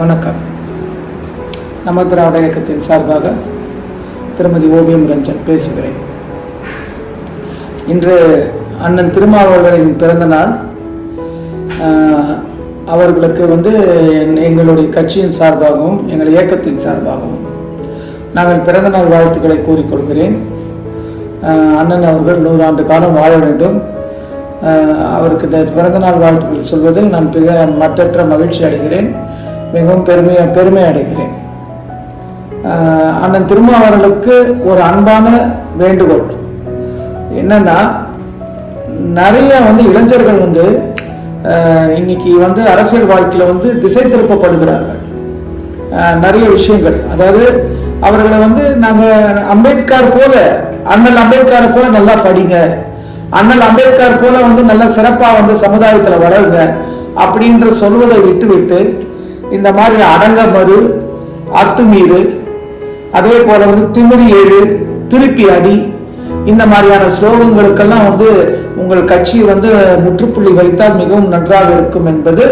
வணக்கம். நம்ம திராவிட இயக்கத்தின் சார்பாக திருமதி ஓவியம் ரஞ்சன் பேசுகிறேன். இன்று அண்ணன் திருமாவளவரின் பிறந்த நாள். அவர்களுக்கு வந்து என்- எங்களுடைய கட்சியின் சார்பாகவும் எங்கள் இயக்கத்தின் சார்பாகவும் நாங்கள் பிறந்தநாள் வாழ்த்துக்களை கூறிக்கொள்கிறேன். அண்ணன் அவர்கள் நூறாண்டு காலம் வாழ வேண்டும். அவருக்கு இந்த பிறந்தநாள் வாழ்த்துக்கள் சொல்வதில் நான் மிக மற்றற்ற மகிழ்ச்சி அடைகிறேன். மிகவும் பெருமையாக பெருமை அடைகிறேன். ஆஹ், அண்ணன் திருமாவர்களுக்கு ஒரு அன்பான வேண்டுகோள். என்னன்னா நிறைய வந்து இளைஞர்கள் வந்து இன்னைக்கு வந்து அரசியல் வாழ்க்கையில் வந்து திசை திருப்பப்படுகிறார்கள். நிறைய விஷயங்கள். அதாவது அவர்களை வந்து நாங்கள் அம்பேத்கர் போல அண்ணல் அம்பேத்கர் போல நல்லா படிங்க. அண்ணல் அம்பேத்கர் போல வந்து நல்லா சிறப்பாக வந்து சமுதாயத்தில் வளருங்க. அப்படின்ற சொல்வதை விட்டு விட்டு இந்த மாதிரி அடங்க மறு அத்துமீறு அதே போல வந்து திமிரி ஏழு திருப்பி அடி இந்த மாதிரியான ஸ்லோகங்களுக்கெல்லாம் வந்து உங்கள் கட்சி வந்து முற்றுப்புள்ளி வைத்தால் மிகவும் நன்றாக இருக்கும் என்பது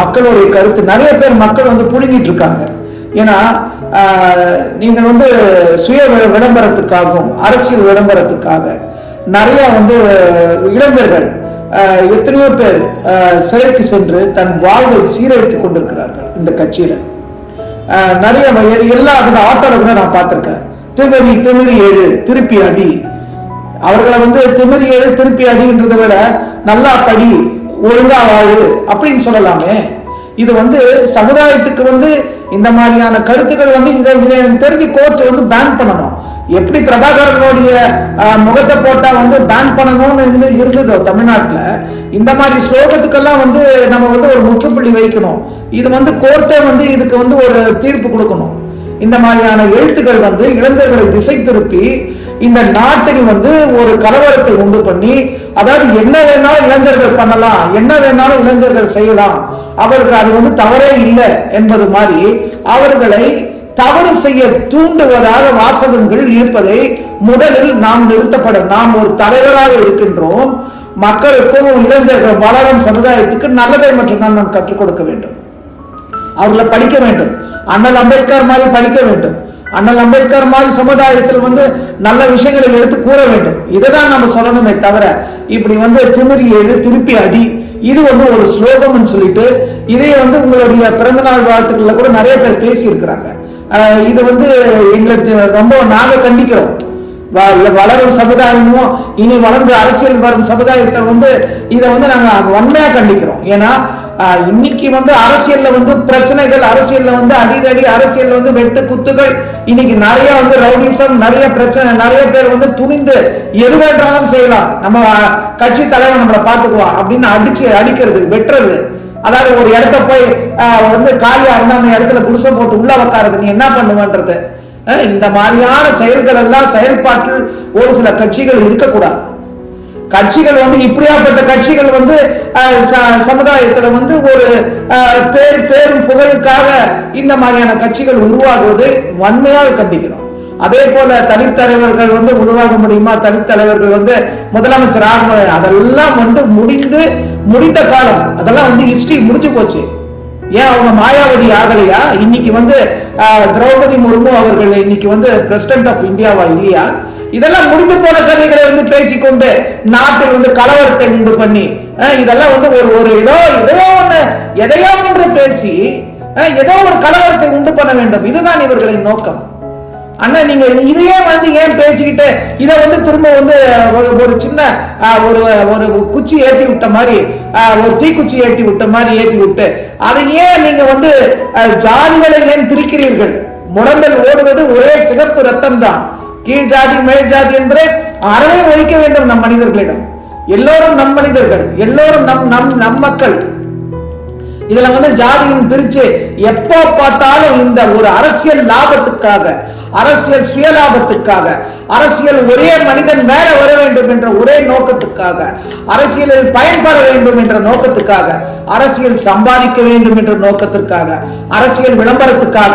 மக்களுடைய கருத்து. நிறைய பேர் மக்கள் வந்து புடுங்கிட்டு இருக்காங்க. ஏன்னா நீங்கள் வந்து சுய விளம்பரத்துக்காகவும் அரசியல் விளம்பரத்துக்காக நிறைய வந்து இளைஞர்கள் எத்தனையோ பேர் சிறைக்கு சென்று தன் வாழ்வை சீரழித்துக் கொண்டிருக்கிறார்கள் இந்த கட்சியில. ஆஹ் நிறைய வ- எல்லா அந்த ஆட்டோல கூட நான் பார்த்திருக்கேன். திமிரி திமிரி ஏழு திருப்பி அடி. அவர்களை வந்து திமிரி ஏழு திருப்பி அடின்றதை விட நல்லா படி ஒழுங்கா வாழு அப்படின்னு சொல்லலாமே. இது வந்து சமுதாயத்துக்கு வந்து இந்த மாதிரியான கருத்துக்கள் வந்து இதை இதை எனக்கு தெரிஞ்சு கோர்ட் வந்து பேன் பண்ணணும். எப்படி பிரபாகரனுடைய முகத்தை போட்டா வந்து பேன் பண்ணணும்னு இருந்ததோ தமிழ்நாட்டில் இந்த மாதிரி ஸ்லோகத்துக்கெல்லாம் வந்து நம்ம வந்து ஒரு முற்றுப்புள்ளி வைக்கணும். இது வந்து கோர்ட்டே வந்து இதுக்கு வந்து ஒரு தீர்ப்பு கொடுக்கணும். இந்த மாதிரியான எழுத்துக்கள் வந்து இளைஞர்களை திசை திருப்பி இந்த நாட்டில் வந்து ஒரு கலவரத்தை உண்டு பண்ணி அதாவது என்ன வேணாலும் இளைஞர்கள் பண்ணலாம் என்ன வேணாலும் இளைஞர்கள் செய்யலாம். அவர்கள் அது வந்து தவறே இல்லை என்பது மாதிரி அவர்களை தவறு செய்ய தூண்டுவதாக வாசகங்கள் இருப்பதை முதலில் நாம் நிறுத்தப்படும் நாம் ஒரு தலைவராக இருக்கின்றோம். மக்களுக்கும் இளைஞர்கள் வளரும் சமுதாயத்துக்கு நல்லதை மட்டும்தான் நாம் கற்றுக் கொடுக்க வேண்டும். அவர்களை படிக்க வேண்டும். அண்ணல் அம்பேத்கர் மாதிரி படிக்க வேண்டும். அண்ணல் அம்பேத்கர் மாதிரி சமுதாயத்தில் வந்து நல்ல விஷயங்களை எடுத்து கூற வேண்டும். இதுதான் நம்ம சொல்லணுமே தவிர இப்படி வந்து திமிரி ஏழு திருப்பி அடி இது வந்து ஒரு ஸ்லோகம்னு சொல்லிட்டு இதை வந்து உங்களுடைய பிறந்தநாள் வாழ்த்துக்கள்ல கூட நிறைய பேர் பேசி இருக்கிறாங்க இது வந்து எங்களுக்கு ரொம்ப நாங்கள் கண்டிக்கிறோம். வ- வளரும் சமுதாயமும் இனி வளர்ந்து அரசியல் வரும் சமுதாயத்தை வந்து இதை வந்து நாங்கள் வன்மையாக கண்டிக்கிறோம். ஏன்னா இன்னைக்கு வந்து அரசியல்ல வந்து பிரச்சனைகள் அரசியல்ல வந்து அடிதடி அரசியல்ல வந்து வெட்டு குத்துகள் இன்னைக்கு நிறைய வந்து ரவுடிசம் நிறைய பிரச்சனை நிறைய பேர் வந்து துணிந்து எது வேண்டாலும் செய்யலாம். நம்ம கட்சி தலைவர் நம்மளை பார்த்துக்குவான் அப்படின்னு அடிச்சு அடிக்கிறது வெட்டுறது. அதாவது ஒரு இடத்த போய் வந்து காலியா இருந்தா அந்த இடத்துல குடிசை போட்டு உள்ள உக்காருது நீ என்ன பண்ணுவன்றது? இந்த மாதிரியான செயல்கள் எல்லாம் செயல்பாட்டில் ஒரு சில கட்சிகள் இருக்கக்கூடாது. கட்சிகள் வந்து இப்படியாப்பட்ட கட்சிகள் வந்து ச- சமுதாயத்துல வந்து ஒரு பேர் பேரும் புகழுக்காக இந்த மாதிரியான கட்சிகள் உருவாகுவது வன்மையாக கண்டிக்கிறோம். அதே போல தனித்தலைவர்கள் வந்து உருவாக முடியுமா? தனித்தலைவர்கள் வந்து முதலமைச்சர் ஆக முடியும்? அதெல்லாம் வந்து முடிந்து முடிந்த காலம். அதெல்லாம் வந்து ஹிஸ்டரி முடிஞ்சு போச்சு. ஏன் அவங்க மாயாவதி ஆகலையா? இன்னைக்கு வந்து திரௌபதி முர்மு அவர்கள் இன்னைக்கு வந்து பிரசிடென்ட் ஆஃப் இந்தியாவா இல்லையா? இதெல்லாம் முடிந்து போன கதைகளை வந்து பேசிக்கொண்டு நாட்டில் வந்து கலவரத்தை உண்டு பண்ணி இதெல்லாம் வந்து ஒரு ஒரு ஏதோ ஏதோ ஒண்ணு எதையோ ஒன்று பேசி ஏதோ ஒரு கலவரத்தை உண்டு பண்ண வேண்டும். இதுதான் இவர்களின் நோக்கம். அண்ணா நீங்க இதையே வந்து ஏன் பேசிக்கிட்டு இதை வந்து திரும்ப வந்து ஒரு ஒரு சின்ன ஆஹ், ஒரு ஒரு குச்சி ஏத்தி விட்ட மாதிரி ஆஹ், ஒரு தீக்குச்சி ஏற்றி விட்ட மாதிரி ஏத்தி விட்டு அதை ஏன் நீங்க வந்து ஜாதிகளை ஏன் பிரிக்கிறீர்கள்? முடந்தல் ஓடுவது ஒரே சிகப்பு ரத்தம் தான் கீழ் ஜாதி மேல் ஜாதி என்பதை அறவே ஒழிக்க வேண்டும் நம் மனிதர்களிடம். எல்லோரும் நம் மனிதர்கள் எல்லோரும் நம் நம் நம் மக்கள். இதுல வந்து ஜாதியின் பிரிச்சு எப்போ பார்த்தாலும் இந்த ஒரு அரசியல் லாபத்துக்காக அரசியல் சுயலாபத்துக்காக அரசியல் ஒரே மனிதன் மேல வர வேண்டும் என்ற ஒரே நோக்கத்துக்காக அரசியலில் பயன்பெற வேண்டும் என்ற நோக்கத்துக்காக அரசியல் சம்பாதிக்க வேண்டும் என்ற நோக்கத்திற்காக அரசியல் விளம்பரத்துக்காக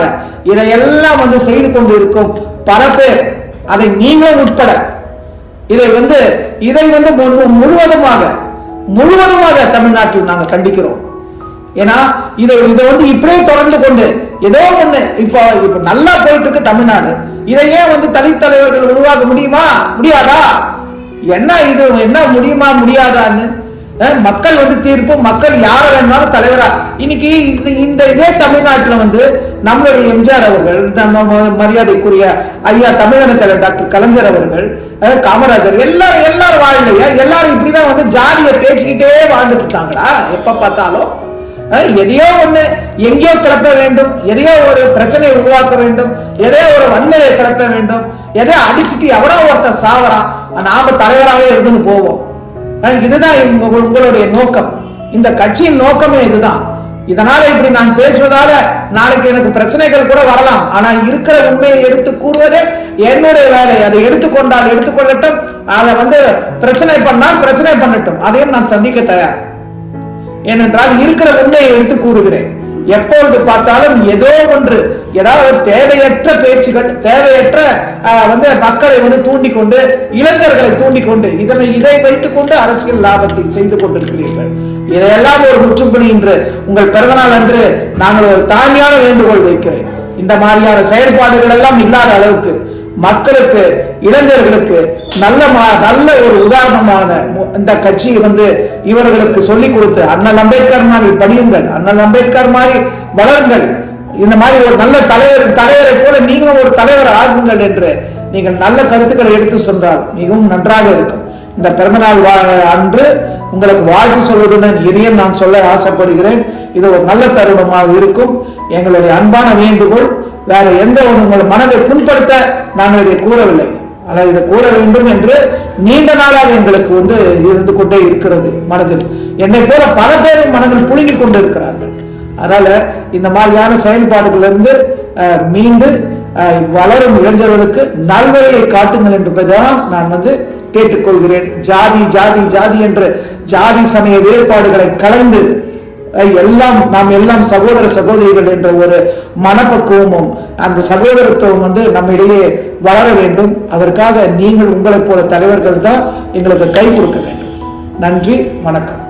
இதையெல்லாம் வந்து செய்து கொண்டு இருக்கும் பல பேர் அதை நீங்களும் உட்பட. இதை வந்து இதை வந்து முழுவதுமாக முழுவதுமாக தமிழ்நாட்டில் நாங்கள் கண்டிக்கிறோம். ஏன்னா இதை இதை வந்து இப்படியே தொடர்ந்து கொண்டு ஏதோ ஒண்ணு இப்போ இப்போ நல்லா போயிட்டு இருக்கு தமிழ்நாடு. இதை ஏன் வந்து தனித்தலைவர்கள் உருவாக்க முடியுமா? முடியாதா? என்ன இது? என்ன முடியுமா? முடியாதான்னு மக்கள் வந்து தீர்ப்பு மக்கள் யார வேணாலும் தலைவரா. இன்னைக்கு இந்த இந்த இதே தமிழ்நாட்டுல வந்து நம்மளுடைய எம்ஜிஆர் அவர்கள் நம்ம ம- மரியாதைக்குரிய ஐயா தமிழக தலைவர் டாக்டர் கலைஞர் அவர்கள் காமராஜர் எல்லாரும் எல்லாரும் வாழலையா எல்லாரும் இப்படிதான் வந்து ஜாலியை பேசிக்கிட்டே வாழ்ந்துட்டு இருக்காங்களா? எப்ப பார்த்தாலும்? எதையோ ஒண்ணு எங்கேயோ கிளப்ப வேண்டும். எதையோ ஒரு பிரச்சனையை உருவாக்க வேண்டும். எதையோ ஒரு வன்மையை கிளப்ப வேண்டும். எதையோ அடிச்சுட்டு எவனோ ஒருத்தர் சாவறான் நாம தலைவராகவே இருந்துன்னு போவோம். இதுதான் உங்களுடைய நோக்கம். இந்த கட்சியின் நோக்கமே இதுதான். இதனால இப்படி நான் பேசுவதால நாளைக்கு எனக்கு பிரச்சனைகள் கூட வரலாம். ஆனா இருக்கிற உண்மையை எடுத்து கூறுவதே என்னுடைய வேலை. அதை எடுத்துக்கொண்டால் எடுத்துக்கொள்ளட்டும். அதை வந்து பிரச்சனை பண்ணால் பிரச்சனை பண்ணட்டும். அதையும் நான் சந்திக்க தயார். ஏனென்றால் இருக்கிற உண்மையை எடுத்து கூறுகிறேன். எப்பொழுது பார்த்தாலும் ஏதோ ஒன்று ஏதாவது தேவையற்ற பேச்சுகள் தேவையற்ற வந்து மக்களை வந்து தூண்டிக்கொண்டு இளைஞர்களை தூண்டிக்கொண்டு இதனை இதை வைத்துக் கொண்டு அரசியல் லாபத்தை செய்து கொண்டிருக்கிறீர்கள். இதையெல்லாம் ஒரு முற்றுப்புணி என்று உங்கள் பிறந்தநாள் அன்று நாங்கள் ஒரு தாழ்மையான வேண்டுகோள் வைக்கிறேன். இந்த மாதிரியான செயல்பாடுகள் எல்லாம் இல்லாத அளவுக்கு மக்களுக்கு இளைஞர்களுக்கு நல்ல மா- நல்ல ஒரு உதாரணமான இந்த கட்சி வந்து இவர்களுக்கு சொல்லிக் கொடுத்து அண்ணல் அம்பேத்கர் மாதிரி படியுங்கள் அண்ணல் அம்பேத்கர் மாதிரி வளருங்கள். இந்த மாதிரி ஒரு நல்ல தலைவர் தலைவரை போல நீங்களும் ஒரு தலைவர் ஆகுங்கள் என்று நீங்கள் நல்ல கருத்துக்களை எடுத்து சொன்னால் மிகவும் நன்றாக இருக்கும். இந்த பிறந்தநாள் வா- அன்று உங்களுக்கு வாழ்த்து சொல்வதுடன் இதையும் நான் சொல்ல ஆசைப்படுகிறேன். இது ஒரு நல்ல தருணமாக இருக்கும். எங்களுடைய அன்பான வேண்டுகோள். வேற எந்த ஒரு உங்கள் மனதை புண்படுத்த நாங்கள் இதை கூறவில்லை. ஆனால் இதை கூற வேண்டும் என்று நீண்ட நாளாக எங்களுக்கு வந்து இருந்து கொண்டே இருக்கிறது மனதில். என்னை போல பல பேரும் மனதில் புழுங்கி கொண்டு இருக்கிறார்கள் அதனால இந்த மாதிரியான செயல்பாடுகளிலிருந்து மீண்டு வளரும் இளைஞர்களுக்கு நல்வழியை காட்டுங்கள் என்பதுதான் நான் வந்து கேட்டுக்கொள்கிறேன். ஜாதி ஜாதி ஜாதி என்று ஜாதி சமய வேறுபாடுகளை கலந்து எல்லாம் நாம் எல்லாம் சகோதர சகோதரிகள் என்ற ஒரு மனப்பக்குவமும் அந்த சகோதரத்துவம் வந்து நம்ம இடையே வளர வேண்டும். அதற்காக நீங்கள் உங்களைப் போல தலைவர்கள் தான் எங்களுக்கு கை கொடுக்க வேண்டும். நன்றி வணக்கம்.